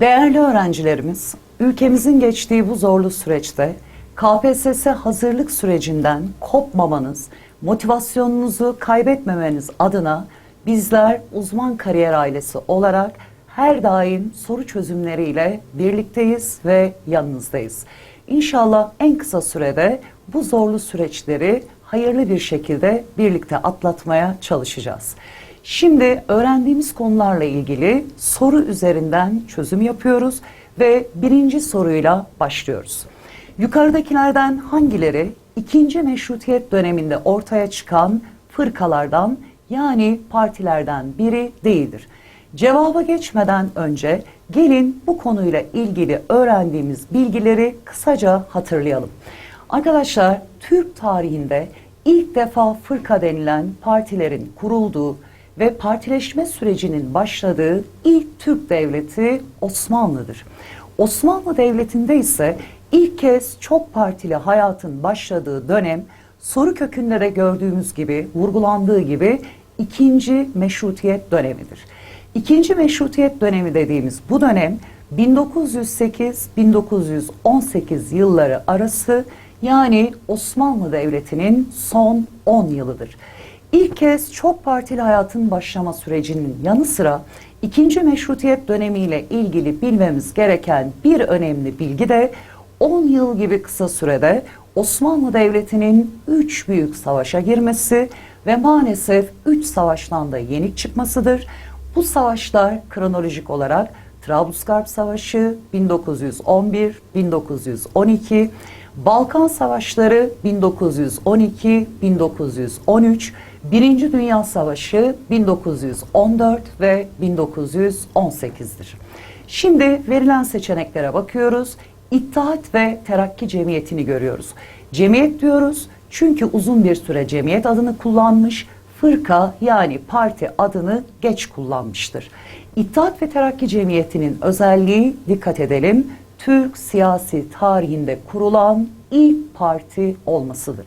Değerli öğrencilerimiz, ülkemizin geçtiği bu zorlu süreçte KPSS hazırlık sürecinden kopmamanız, motivasyonunuzu kaybetmemeniz adına bizler uzman kariyer ailesi olarak her daim soru çözümleriyle birlikteyiz ve yanınızdayız. İnşallah en kısa sürede bu zorlu süreçleri hayırlı bir şekilde birlikte atlatmaya çalışacağız. Şimdi öğrendiğimiz konularla ilgili soru üzerinden çözüm yapıyoruz ve birinci soruyla başlıyoruz. Yukarıdakilerden hangileri ikinci meşrutiyet döneminde ortaya çıkan fırkalardan yani partilerden biri değildir? Cevaba geçmeden önce gelin bu konuyla ilgili öğrendiğimiz bilgileri kısaca hatırlayalım. Arkadaşlar Türk tarihinde ilk defa fırka denilen partilerin kurulduğu ve partileşme sürecinin başladığı ilk Türk devleti Osmanlı'dır. Osmanlı Devleti'nde ise ilk kez çok partili hayatın başladığı dönem soru kökünde de gördüğümüz gibi, vurgulandığı gibi ikinci meşrutiyet dönemidir. İkinci meşrutiyet dönemi dediğimiz bu dönem 1908-1918 yılları arası yani Osmanlı Devleti'nin son 10 yılıdır. İlk kez çok partili hayatın başlama sürecinin yanı sıra ikinci meşrutiyet dönemiyle ilgili bilmemiz gereken bir önemli bilgi de 10 yıl gibi kısa sürede Osmanlı Devleti'nin 3 büyük savaşa girmesi ve maalesef 3 savaştan da yenik çıkmasıdır. Bu savaşlar kronolojik olarak Trablusgarp Savaşı 1911-1912, Balkan Savaşları 1912-1913, Birinci Dünya Savaşı 1914 ve 1918'dir. Şimdi verilen seçeneklere bakıyoruz. İttihat ve Terakki Cemiyeti'ni görüyoruz. Cemiyet diyoruz çünkü uzun bir süre cemiyet adını kullanmış, fırka yani parti adını geç kullanmıştır. İttihat ve Terakki Cemiyeti'nin özelliği dikkat edelim Türk siyasi tarihinde kurulan ilk parti olmasıdır.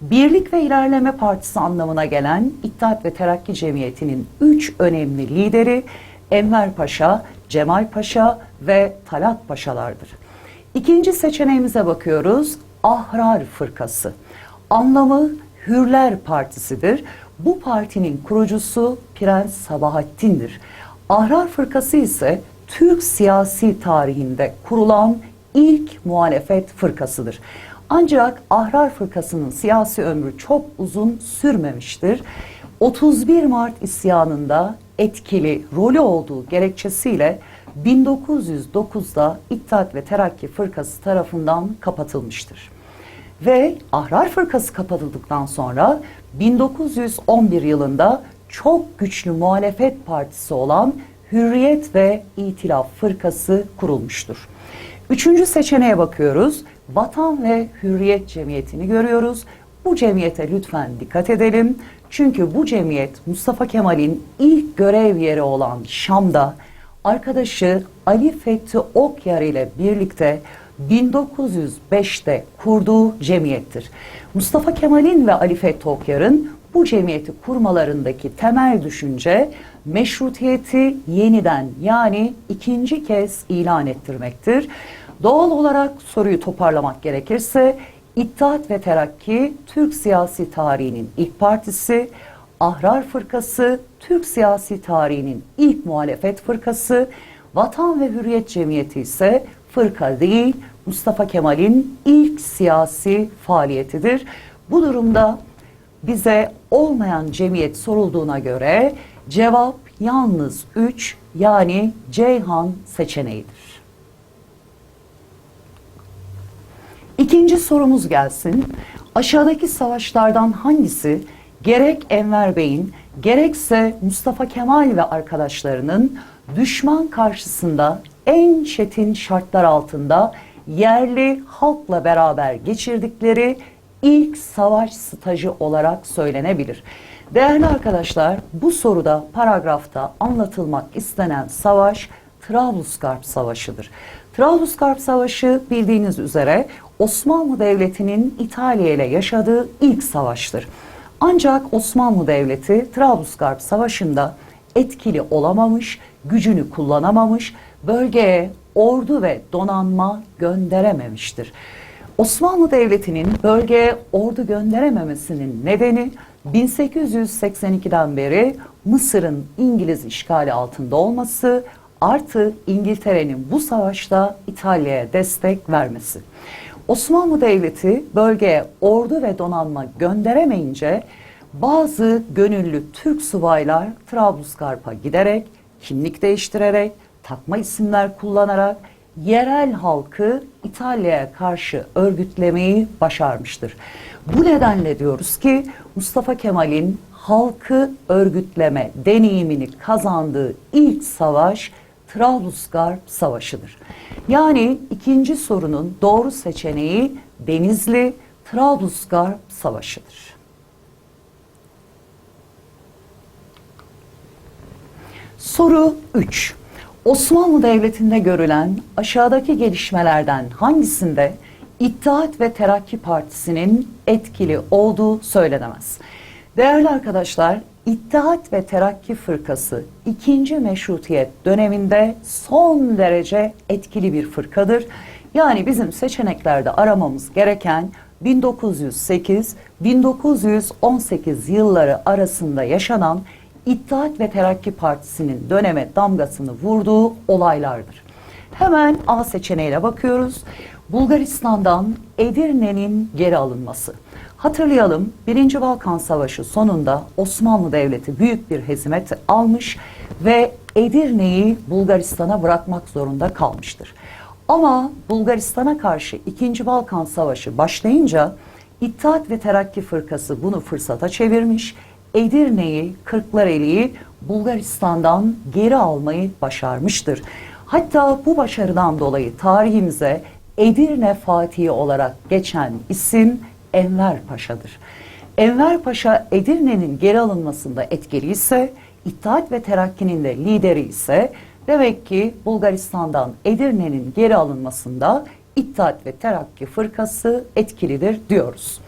Birlik ve İlerleme Partisi anlamına gelen İttihat ve Terakki Cemiyeti'nin üç önemli lideri Enver Paşa, Cemal Paşa ve Talat Paşalardır. İkinci seçeneğimize bakıyoruz. Ahrar Fırkası. Anlamı Hürler Partisi'dir. Bu partinin kurucusu Prens Sabahattin'dir. Ahrar Fırkası ise Türk siyasi tarihinde kurulan ilk muhalefet fırkasıdır. Ancak Ahrar Fırkası'nın siyasi ömrü çok uzun sürmemiştir. 31 Mart isyanında etkili rolü olduğu gerekçesiyle 1909'da İttihat ve Terakki Fırkası tarafından kapatılmıştır. Ve Ahrar Fırkası kapatıldıktan sonra 1911 yılında çok güçlü muhalefet partisi olan Hürriyet ve İtilaf Fırkası kurulmuştur. Üçüncü seçeneğe bakıyoruz. Vatan ve Hürriyet Cemiyeti'ni görüyoruz. Bu cemiyete lütfen dikkat edelim. Çünkü bu cemiyet Mustafa Kemal'in ilk görev yeri olan Şam'da arkadaşı Ali Fethi Okyar ile birlikte 1905'te kurduğu cemiyettir. Mustafa Kemal'in ve Ali Fethi Okyar'ın bu cemiyeti kurmalarındaki temel düşünce meşrutiyeti yeniden yani ikinci kez ilan ettirmektir. Doğal olarak soruyu toparlamak gerekirse İttihat ve Terakki Türk siyasi tarihinin ilk partisi, Ahrar Fırkası Türk siyasi tarihinin ilk muhalefet fırkası, Vatan ve Hürriyet Cemiyeti ise fırka değil Mustafa Kemal'in ilk siyasi faaliyetidir. Bu durumda bize olmayan cemiyet sorulduğuna göre cevap yalnız 3 yani Ceyhan seçeneğidir. İkinci sorumuz gelsin. Aşağıdaki savaşlardan hangisi gerek Enver Bey'in gerekse Mustafa Kemal ve arkadaşlarının düşman karşısında en çetin şartlar altında yerli halkla beraber geçirdikleri ilk savaş stajı olarak söylenebilir. Değerli arkadaşlar, bu soruda paragrafta anlatılmak istenen savaş Trablusgarp Savaşı'dır. Trablusgarp Savaşı bildiğiniz üzere Osmanlı Devleti'nin İtalya ile yaşadığı ilk savaştır. Ancak Osmanlı Devleti Trablusgarp Savaşı'nda etkili olamamış, gücünü kullanamamış bölgeye ordu ve donanma gönderememiştir. Osmanlı Devleti'nin bölgeye ordu gönderememesinin nedeni 1882'den beri Mısır'ın İngiliz işgali altında olması artı İngiltere'nin bu savaşta İtalya'ya destek vermesi. Osmanlı Devleti bölgeye ordu ve donanma gönderemeyince bazı gönüllü Türk subaylar Trablusgarp'a giderek, kimlik değiştirerek, takma isimler kullanarak yerel halkı İtalya'ya karşı örgütlemeyi başarmıştır. Bu nedenle diyoruz ki Mustafa Kemal'in halkı örgütleme deneyimini kazandığı ilk savaş Trablusgarp Savaşı'dır. Yani ikinci sorunun doğru seçeneği Denizli Trablusgarp Savaşı'dır. Soru 3. Osmanlı Devleti'nde görülen aşağıdaki gelişmelerden hangisinde İttihat ve Terakki Partisi'nin etkili olduğu söylenemez? Değerli arkadaşlar, İttihat ve Terakki Fırkası ikinci meşrutiyet döneminde son derece etkili bir fırkadır. Yani bizim seçeneklerde aramamız gereken 1908-1918 yılları arasında yaşanan İttihat ve Terakki Partisi'nin döneme damgasını vurduğu olaylardır. Hemen A seçeneğine bakıyoruz. Bulgaristan'dan Edirne'nin geri alınması. Hatırlayalım 1. Balkan Savaşı sonunda Osmanlı Devleti büyük bir hezimet almış ve Edirne'yi Bulgaristan'a bırakmak zorunda kalmıştır. Ama Bulgaristan'a karşı 2. Balkan Savaşı başlayınca İttihat ve Terakki Fırkası bunu fırsata çevirmiş. Edirne'yi, Kırklareli'yi Bulgaristan'dan geri almayı başarmıştır. Hatta bu başarıdan dolayı tarihimize Edirne Fatihi olarak geçen isim Enver Paşa'dır. Enver Paşa Edirne'nin geri alınmasında etkili ise İttihat ve Terakki'nin de lideri ise demek ki Bulgaristan'dan Edirne'nin geri alınmasında İttihat ve Terakki fırkası etkilidir diyoruz.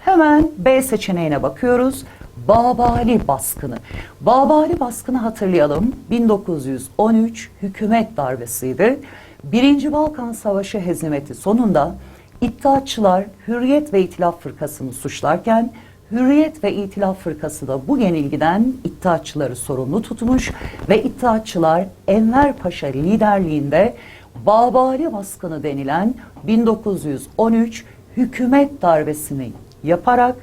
Hemen B seçeneğine bakıyoruz. Babali baskını. Babali baskını hatırlayalım. 1913 hükümet darbesiydi. Birinci Balkan Savaşı hezimeti sonunda İttihatçılar Hürriyet ve İtilaf Fırkası'nı suçlarken Hürriyet ve İtilaf Fırkası da bu yenilgiden İttihatçıları sorumlu tutmuş ve İttihatçılar Enver Paşa liderliğinde Babali baskını denilen 1913 hükümet darbesini yaparak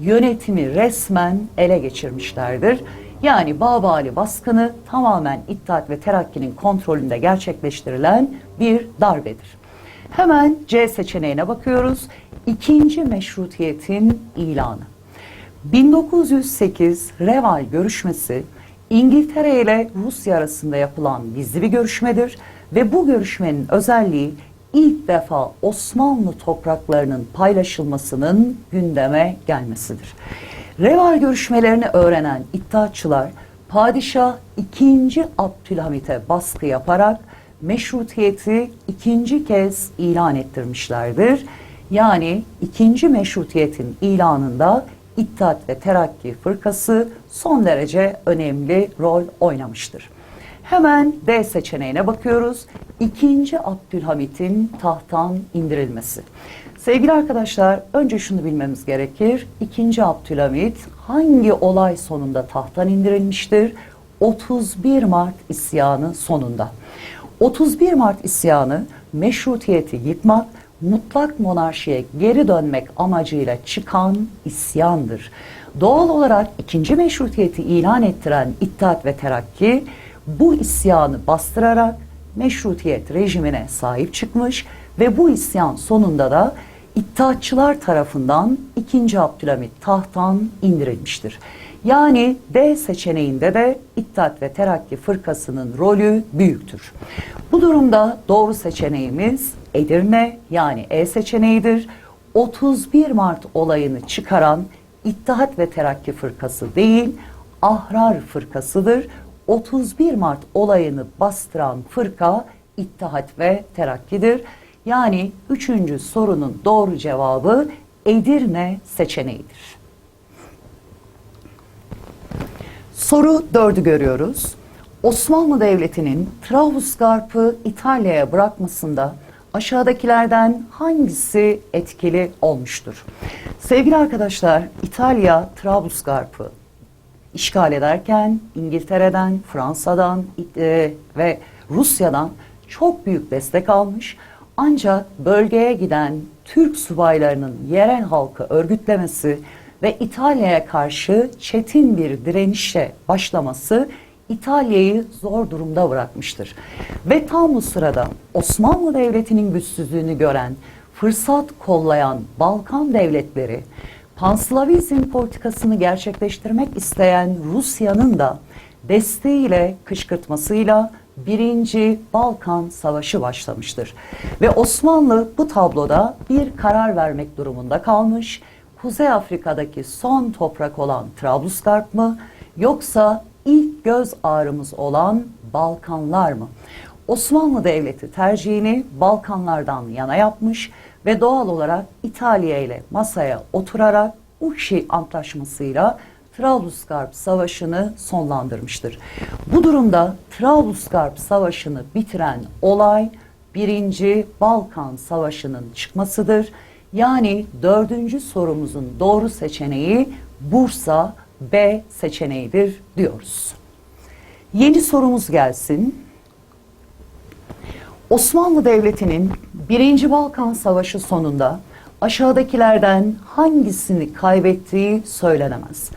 yönetimi resmen ele geçirmişlerdir. Yani Babali baskını tamamen İttihat ve Terakki'nin kontrolünde gerçekleştirilen bir darbedir. Hemen C seçeneğine bakıyoruz. İkinci meşrutiyetin ilanı. 1908 Reval görüşmesi İngiltere ile Rusya arasında yapılan gizli bir görüşmedir ve bu görüşmenin özelliği ilk defa Osmanlı topraklarının paylaşılmasının gündeme gelmesidir. Reval görüşmelerini öğrenen İttihatçılar Padişah 2. Abdülhamit'e baskı yaparak meşrutiyeti ikinci kez ilan ettirmişlerdir. Yani ikinci meşrutiyetin ilanında İttihat ve Terakki Fırkası son derece önemli rol oynamıştır. Hemen D seçeneğine bakıyoruz. İkinci Abdülhamit'in tahttan indirilmesi. Sevgili arkadaşlar, önce şunu bilmemiz gerekir. İkinci Abdülhamit hangi olay sonunda tahttan indirilmiştir? 31 Mart isyanı sonunda. 31 Mart isyanı meşrutiyeti yıkmak, mutlak monarşiye geri dönmek amacıyla çıkan isyandır. Doğal olarak ikinci meşrutiyeti ilan ettiren İttihat ve Terakki bu isyanı bastırarak meşrutiyet rejimine sahip çıkmış ve bu isyan sonunda da İttihatçılar tarafından 2. Abdülhamit tahttan indirilmiştir. Yani D seçeneğinde de İttihat ve Terakki fırkasının rolü büyüktür. Bu durumda doğru seçeneğimiz Edirne yani E seçeneğidir. 31 Mart olayını çıkaran İttihat ve Terakki fırkası değil, Ahrar fırkasıdır. 31 Mart olayını bastıran fırka İttihat ve Terakki'dir. Yani üçüncü sorunun doğru cevabı Edirne seçeneğidir. Soru dördü görüyoruz. Osmanlı Devleti'nin Trablusgarp'ı İtalya'ya bırakmasında aşağıdakilerden hangisi etkili olmuştur? Sevgili arkadaşlar, İtalya Trablusgarp'ı işgal ederken İngiltere'den, Fransa'dan e, ve Rusya'dan çok büyük destek almış. Ancak bölgeye giden Türk subaylarının yerel halkı örgütlemesi ve İtalya'ya karşı çetin bir direnişle başlaması İtalya'yı zor durumda bırakmıştır. Ve tam bu sırada Osmanlı Devleti'nin güçsüzlüğünü gören, fırsat kollayan Balkan devletleri Panslavizm politikasını gerçekleştirmek isteyen Rusya'nın da desteğiyle, kışkırtmasıyla Birinci Balkan Savaşı başlamıştır. Ve Osmanlı bu tabloda bir karar vermek durumunda kalmış. Kuzey Afrika'daki son toprak olan Trablusgarp mı yoksa ilk göz ağrımız olan Balkanlar mı? Osmanlı Devleti tercihini Balkanlardan yana yapmış ve doğal olarak İtalya ile masaya oturarak Uşi Antlaşması'yla Trablusgarp Savaşı'nı sonlandırmıştır. Bu durumda Trablusgarp Savaşı'nı bitiren olay birinci Balkan Savaşı'nın çıkmasıdır. Yani dördüncü sorumuzun doğru seçeneği Bursa B seçeneğidir diyoruz. Yeni sorumuz gelsin. Osmanlı Devleti'nin 1. Balkan Savaşı sonunda aşağıdakilerden hangisini kaybettiği söylenemez.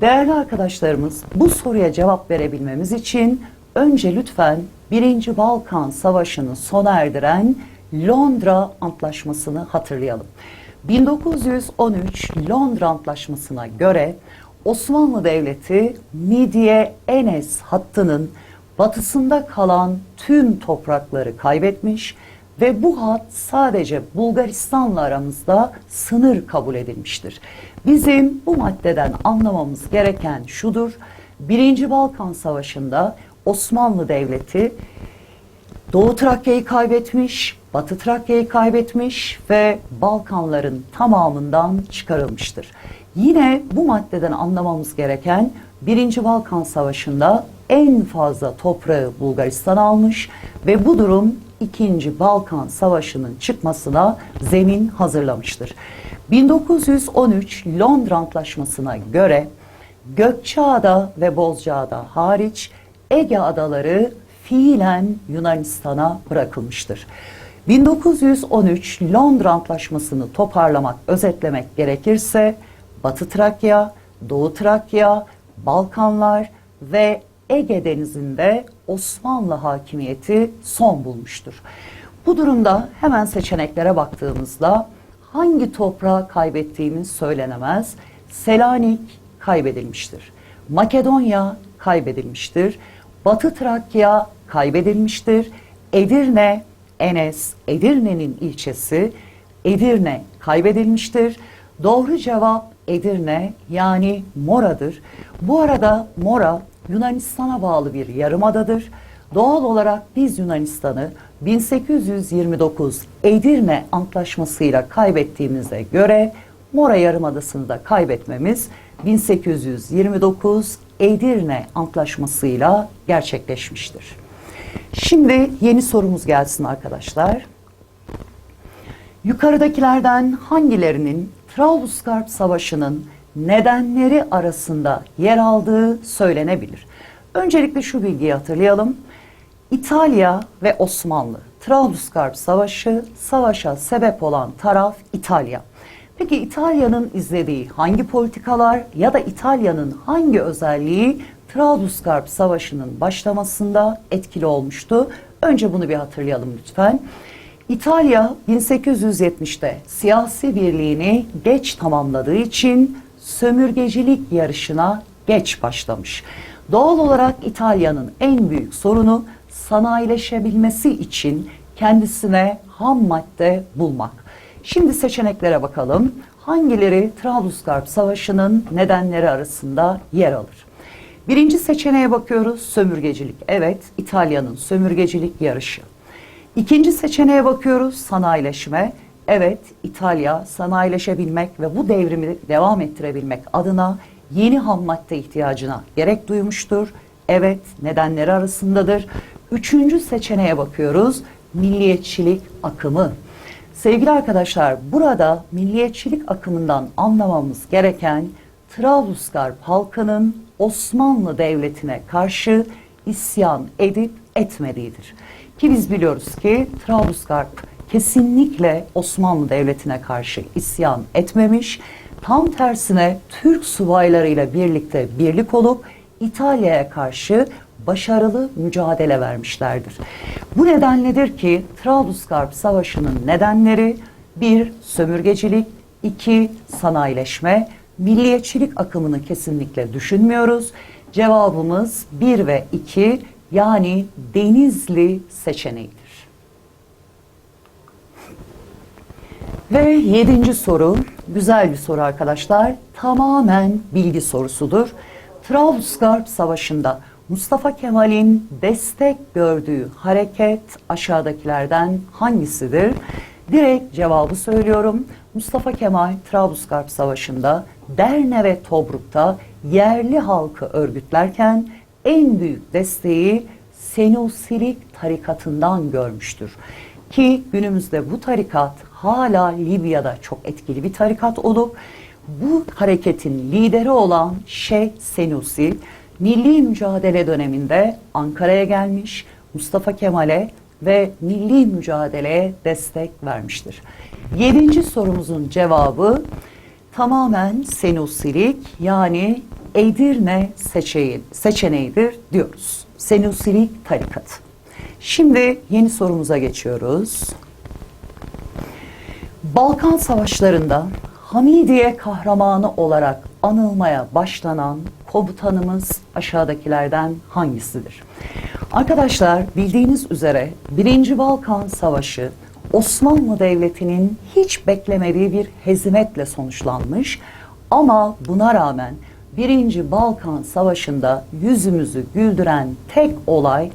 Değerli arkadaşlarımız bu soruya cevap verebilmemiz için önce lütfen 1. Balkan Savaşı'nı sona erdiren Londra Antlaşması'nı hatırlayalım. 1913 Londra Antlaşması'na göre Osmanlı Devleti Midye Enes hattının batısında kalan tüm toprakları kaybetmiş ve bu hat sadece Bulgaristan'la aramızda sınır kabul edilmiştir. Bizim bu maddeden anlamamız gereken şudur. Birinci Balkan Savaşı'nda Osmanlı Devleti Doğu Trakya'yı kaybetmiş, Batı Trakya'yı kaybetmiş ve Balkanların tamamından çıkarılmıştır. Yine bu maddeden anlamamız gereken Birinci Balkan Savaşı'nda en fazla toprağı Bulgaristan almış ve bu durum İkinci Balkan Savaşı'nın çıkmasına zemin hazırlamıştır. 1913 Londra Antlaşması'na göre Gökçeada ve Bozcaada hariç Ege adaları fiilen Yunanistan'a bırakılmıştır. 1913 Londra Antlaşması'nı toparlamak, özetlemek gerekirse Batı Trakya, Doğu Trakya, Balkanlar ve Ege Denizi'nde Osmanlı hakimiyeti son bulmuştur. Bu durumda hemen seçeneklere baktığımızda hangi toprağı kaybettiğimiz söylenemez. Selanik kaybedilmiştir. Makedonya kaybedilmiştir. Batı Trakya kaybedilmiştir. Edirne, Enes, Edirne'nin ilçesi Edirne kaybedilmiştir. Doğru cevap Edirne yani Mora'dır. Bu arada Mora Yunanistan'a bağlı bir yarımadadır. Doğal olarak biz Yunanistan'ı 1829 Edirne Antlaşması'yla kaybettiğimize göre Mora Yarımadası'nı da kaybetmemiz 1829 Edirne Antlaşması'yla gerçekleşmiştir. Şimdi yeni sorumuz gelsin arkadaşlar. Yukarıdakilerden hangilerinin Trablusgarp Savaşı'nın nedenleri arasında yer aldığı söylenebilir. Öncelikle şu bilgiyi hatırlayalım. İtalya ve Osmanlı Trablusgarp Savaşı, savaşa sebep olan taraf İtalya. Peki İtalya'nın izlediği hangi politikalar ya da İtalya'nın hangi özelliği Trablusgarp Savaşı'nın başlamasında etkili olmuştu? Önce bunu bir hatırlayalım lütfen. İtalya 1870'te siyasi birliğini geç tamamladığı için sömürgecilik yarışına geç başlamış. Doğal olarak İtalya'nın en büyük sorunu sanayileşebilmesi için kendisine ham madde bulmak. Şimdi seçeneklere bakalım. Hangileri Trablusgarp Savaşı'nın nedenleri arasında yer alır? Birinci seçeneğe bakıyoruz sömürgecilik. Evet İtalya'nın sömürgecilik yarışı. İkinci seçeneğe bakıyoruz sanayileşme. Evet İtalya sanayileşebilmek ve bu devrimi devam ettirebilmek adına yeni ham madde ihtiyacına gerek duymuştur. Evet, nedenleri arasındadır. Üçüncü seçeneğe bakıyoruz. Milliyetçilik akımı. Sevgili arkadaşlar, burada milliyetçilik akımından anlamamız gereken Trablusgarp halkının Osmanlı Devleti'ne karşı isyan edip etmediğidir. Ki biz biliyoruz ki Trablusgarp kesinlikle Osmanlı Devleti'ne karşı isyan etmemiş. Tam tersine Türk subaylarıyla birlikte birlik olup İtalya'ya karşı başarılı mücadele vermişlerdir. Bu nedenledir ki Trablusgarp Savaşı'nın nedenleri bir sömürgecilik, iki sanayileşme, milliyetçilik akımını kesinlikle düşünmüyoruz. Cevabımız 1 ve 2 yani Denizli seçeneğidir. Ve yedinci soru, güzel bir soru arkadaşlar. Tamamen bilgi sorusudur. Trablusgarp Savaşı'nda Mustafa Kemal'in destek gördüğü hareket aşağıdakilerden hangisidir? Direkt cevabı söylüyorum. Mustafa Kemal Trablusgarp Savaşı'nda Derne ve Tobruk'ta yerli halkı örgütlerken en büyük desteği Senusilik tarikatından görmüştür. Ki günümüzde bu tarikat hala Libya'da çok etkili bir tarikat olup bu hareketin lideri olan Şeyh Senusi milli mücadele döneminde Ankara'ya gelmiş Mustafa Kemal'e ve milli mücadeleye destek vermiştir. Yedinci sorumuzun cevabı tamamen Senusilik yani Edirne seçeği, seçeneğidir diyoruz. Senusilik tarikatı. Şimdi yeni sorumuza geçiyoruz. Balkan Savaşları'nda Hamidiye kahramanı olarak anılmaya başlanan komutanımız aşağıdakilerden hangisidir? Arkadaşlar bildiğiniz üzere 1. Balkan Savaşı Osmanlı Devleti'nin hiç beklemediği bir hezimetle sonuçlanmış ama buna rağmen 1. Balkan Savaşı'nda yüzümüzü güldüren tek olay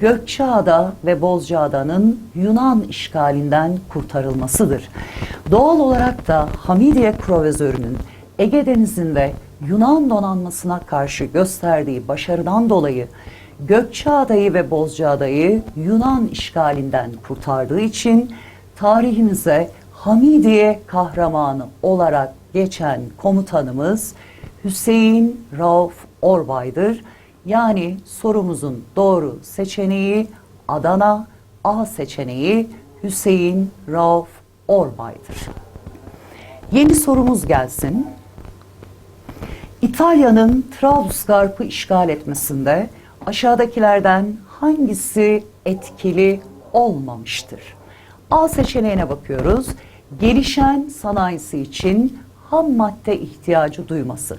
Gökçeada ve Bozcaada'nın Yunan işgalinden kurtarılmasıdır. Doğal olarak da Hamidiye Krovizörü'nün Ege Denizi'nde Yunan donanmasına karşı gösterdiği başarıdan dolayı Gökçeada'yı ve Bozcaada'yı Yunan işgalinden kurtardığı için tarihimize Hamidiye kahramanı olarak geçen komutanımız Hüseyin Rauf Orbay'dır. Yani sorumuzun doğru seçeneği Adana, A seçeneği Hüseyin Rauf Orbay'dır. Yeni sorumuz gelsin. İtalya'nın Trablusgarp'ı işgal etmesinde aşağıdakilerden hangisi etkili olmamıştır? A seçeneğine bakıyoruz. Gelişen sanayisi için ham madde ihtiyacı duyması.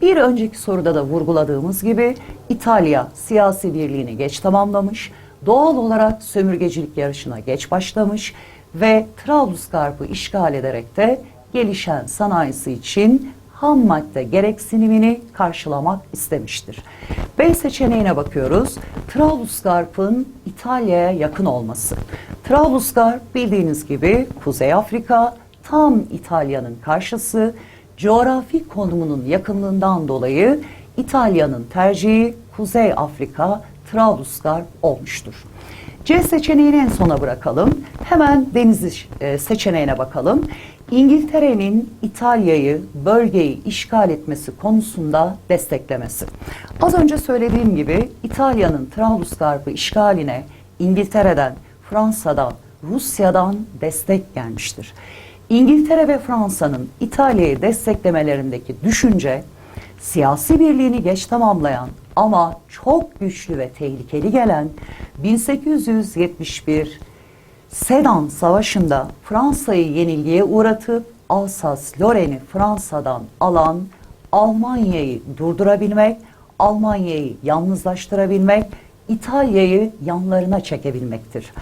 Bir önceki soruda da vurguladığımız gibi İtalya siyasi birliğini geç tamamlamış, doğal olarak sömürgecilik yarışına geç başlamış ve Trablusgarp'ı işgal ederek de gelişen sanayisi için ham madde gereksinimini karşılamak istemiştir. B seçeneğine bakıyoruz. Trablusgarp'ın İtalya'ya yakın olması. Trablusgarp bildiğiniz gibi Kuzey Afrika, tam İtalya'nın karşısı, coğrafi konumunun yakınlığından dolayı İtalya'nın tercihi Kuzey Afrika, Trablusgarp olmuştur. C seçeneğini en sona bırakalım. Hemen deniz e, seçeneğine bakalım. İngiltere'nin İtalya'yı, bölgeyi işgal etmesi konusunda desteklemesi. Az önce söylediğim gibi İtalya'nın Trablusgarp'ı işgaline İngiltere'den, Fransa'dan, Rusya'dan destek gelmiştir. İngiltere ve Fransa'nın İtalya'yı desteklemelerindeki düşünce siyasi birliğini geç tamamlayan ama çok güçlü ve tehlikeli gelen 1871 Sedan Savaşı'nda Fransa'yı yenilgiye uğratıp Alsas-Lorraine'i Fransa'dan alan Almanya'yı durdurabilmek, Almanya'yı yalnızlaştırabilmek, İtalya'yı yanlarına çekebilmektir.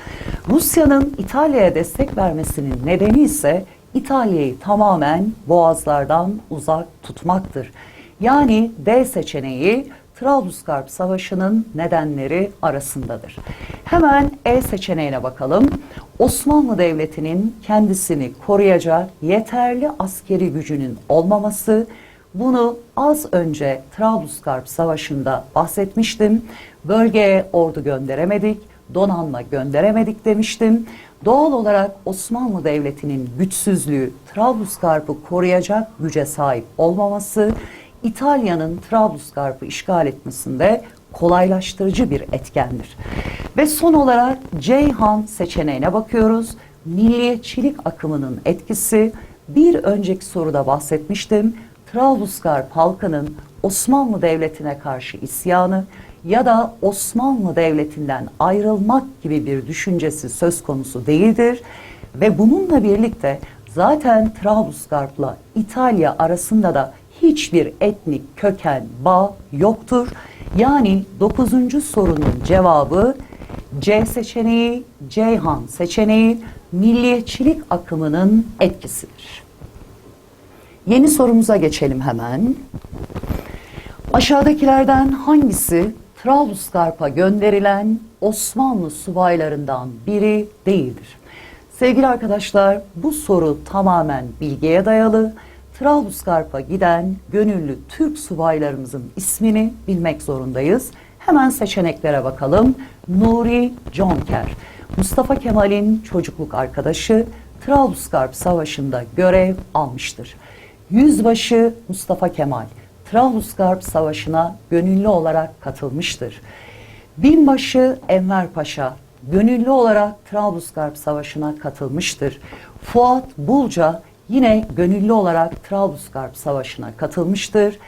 Rusya'nın İtalya'ya destek vermesinin nedeni ise İtalya'yı tamamen boğazlardan uzak tutmaktır. Yani D seçeneği Trablusgarp Savaşı'nın nedenleri arasındadır. Hemen E seçeneğine bakalım. Osmanlı Devleti'nin kendisini koruyacak yeterli askeri gücünün olmaması, Bunu az önce Trablusgarp Savaşı'nda bahsetmiştim. Bölgeye ordu gönderemedik, donanma gönderemedik demiştim. Doğal olarak Osmanlı Devleti'nin güçsüzlüğü, Trablusgarp'ı koruyacak güce sahip olmaması, İtalya'nın Trablusgarp'ı işgal etmesinde kolaylaştırıcı bir etkendir. Ve son olarak Ceyhan seçeneğine bakıyoruz. Milliyetçilik akımının etkisi bir önceki soruda bahsetmiştim. Trablusgarp halkının Osmanlı Devleti'ne karşı isyanı ya da Osmanlı Devleti'nden ayrılmak gibi bir düşüncesi söz konusu değildir. Ve bununla birlikte zaten Trablusgarp'la İtalya arasında da hiçbir etnik köken bağ yoktur. Yani 9. sorunun cevabı C seçeneği, Ceyhan seçeneği milliyetçilik akımının etkisidir. Yeni sorumuza geçelim hemen. Aşağıdakilerden hangisi Trablusgarp'a gönderilen Osmanlı subaylarından biri değildir? Sevgili arkadaşlar bu soru tamamen bilgiye dayalı. Trablusgarp'a giden gönüllü Türk subaylarımızın ismini bilmek zorundayız. Hemen seçeneklere bakalım. Nuri Jonker, Mustafa Kemal'in çocukluk arkadaşı Trablusgarp Savaşı'nda görev almıştır. Yüzbaşı Mustafa Kemal, Trablusgarp Savaşı'na gönüllü olarak katılmıştır. Binbaşı Enver Paşa gönüllü olarak Trablusgarp Savaşı'na katılmıştır. Fuat Bulca yine gönüllü olarak Trablusgarp Savaşı'na katılmıştır.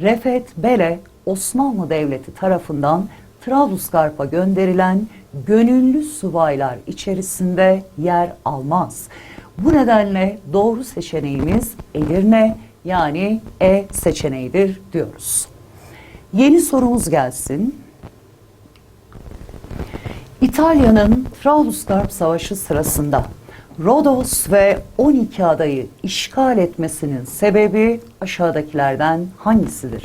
Refet Bele Osmanlı Devleti tarafından Trablusgarp'a gönderilen gönüllü subaylar içerisinde yer almaz. Bu nedenle doğru seçeneğimiz Edirne yani E seçeneğidir diyoruz. Yeni sorumuz gelsin. İtalya'nın Trablusgarp Savaşı sırasında Rodos ve 12 adayı işgal etmesinin sebebi aşağıdakilerden hangisidir?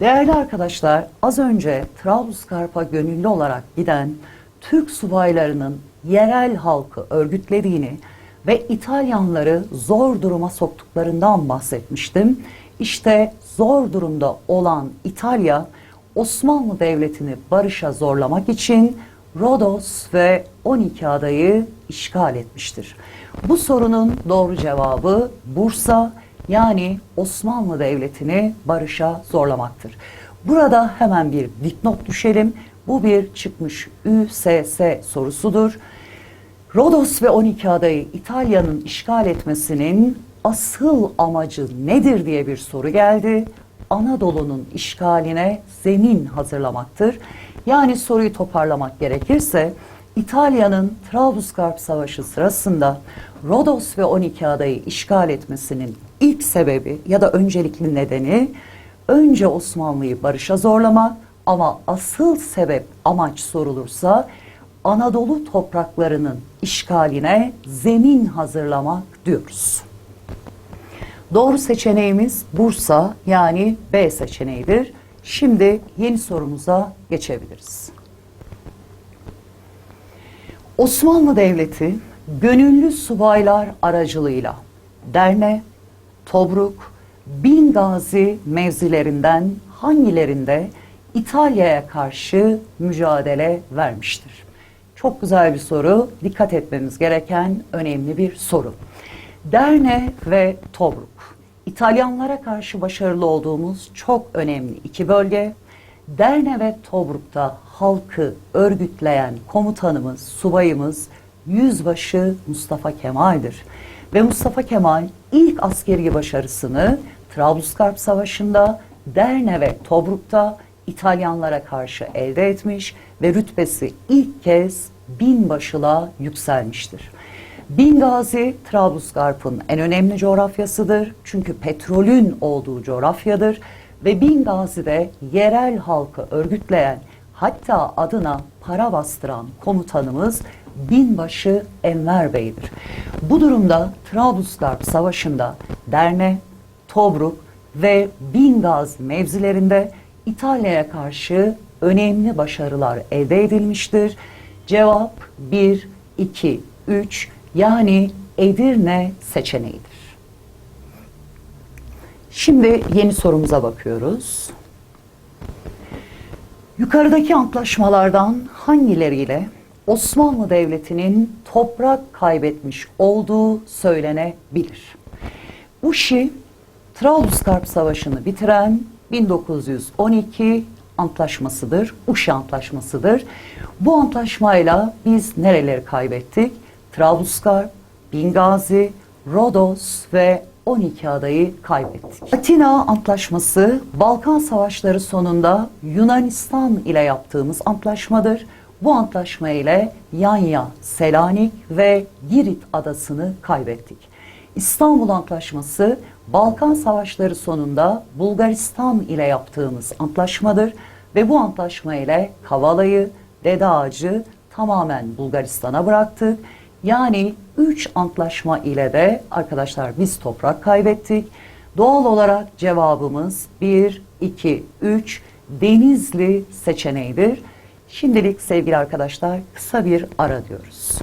Değerli arkadaşlar, az önce Trablusgarp'a gönüllü olarak giden Türk subaylarının yerel halkı örgütlediğini ve İtalyanları zor duruma soktuklarından bahsetmiştim. İşte zor durumda olan İtalya, Osmanlı Devleti'ni barışa zorlamak için Rodos ve 12 adayı işgal etmiştir. Bu sorunun doğru cevabı Bursa yani Osmanlı Devleti'ni barışa zorlamaktır. Burada hemen bir dipnot düşelim. Bu bir çıkmış ÜSS sorusudur. Rodos ve 12 adayı İtalya'nın işgal etmesinin asıl amacı nedir diye bir soru geldi. Anadolu'nun işgaline zemin hazırlamaktır. Yani soruyu toparlamak gerekirse İtalya'nın Trablusgarp Savaşı sırasında Rodos ve 12 adayı işgal etmesinin ilk sebebi ya da öncelikli nedeni önce Osmanlı'yı barışa zorlamak ama asıl sebep amaç sorulursa Anadolu topraklarının işgaline zemin hazırlamak diyoruz. Doğru seçeneğimiz Bursa yani B seçeneğidir. Şimdi yeni sorumuza geçebiliriz. Osmanlı Devleti gönüllü subaylar aracılığıyla Derne, Tobruk, Bingazi mevzilerinden hangilerinde İtalya'ya karşı mücadele vermiştir? Çok güzel bir soru, dikkat etmemiz gereken önemli bir soru. Derne ve Tobruk, İtalyanlara karşı başarılı olduğumuz çok önemli iki bölge. Derne ve Tobruk'ta halkı örgütleyen komutanımız, subayımız Yüzbaşı Mustafa Kemal'dir. Ve Mustafa Kemal ilk askeri başarısını Trablusgarp Savaşı'nda Derne ve Tobruk'ta İtalyanlara karşı elde etmiş ve rütbesi ilk kez binbaşılığa yükselmiştir. Bingazi, Trablusgarp'ın en önemli coğrafyasıdır. Çünkü petrolün olduğu coğrafyadır. Ve Bingazi'de yerel halkı örgütleyen, hatta adına para bastıran komutanımız Binbaşı Enver Bey'dir. Bu durumda Trablusgarp Savaşı'nda Derne, Tobruk ve Bingazi mevzilerinde İtalya'ya karşı önemli başarılar elde edilmiştir. Cevap 1, 2, 3 yani Edirne seçeneğidir. Şimdi yeni sorumuza bakıyoruz. Yukarıdaki antlaşmalardan hangileriyle Osmanlı Devleti'nin toprak kaybetmiş olduğu söylenebilir? Uşi, Trablusgarp Savaşı'nı bitiren 1912 antlaşmasıdır. Uşi antlaşmasıdır. Bu antlaşmayla biz nereleri kaybettik? Trablusgarp, Bingazi, Rodos ve 12 adayı kaybettik. Atina Antlaşması Balkan Savaşları sonunda Yunanistan ile yaptığımız antlaşmadır. Bu antlaşma ile Yanya, Selanik ve Girit adasını kaybettik. İstanbul Antlaşması Balkan Savaşları sonunda Bulgaristan ile yaptığımız antlaşmadır ve bu antlaşma ile Kavala'yı, Dede Ağacı tamamen Bulgaristan'a bıraktık. Yani 3 antlaşma ile de arkadaşlar biz toprak kaybettik. Doğal olarak cevabımız 1, 2, 3 Denizli seçeneğidir. Şimdilik sevgili arkadaşlar kısa bir ara diyoruz.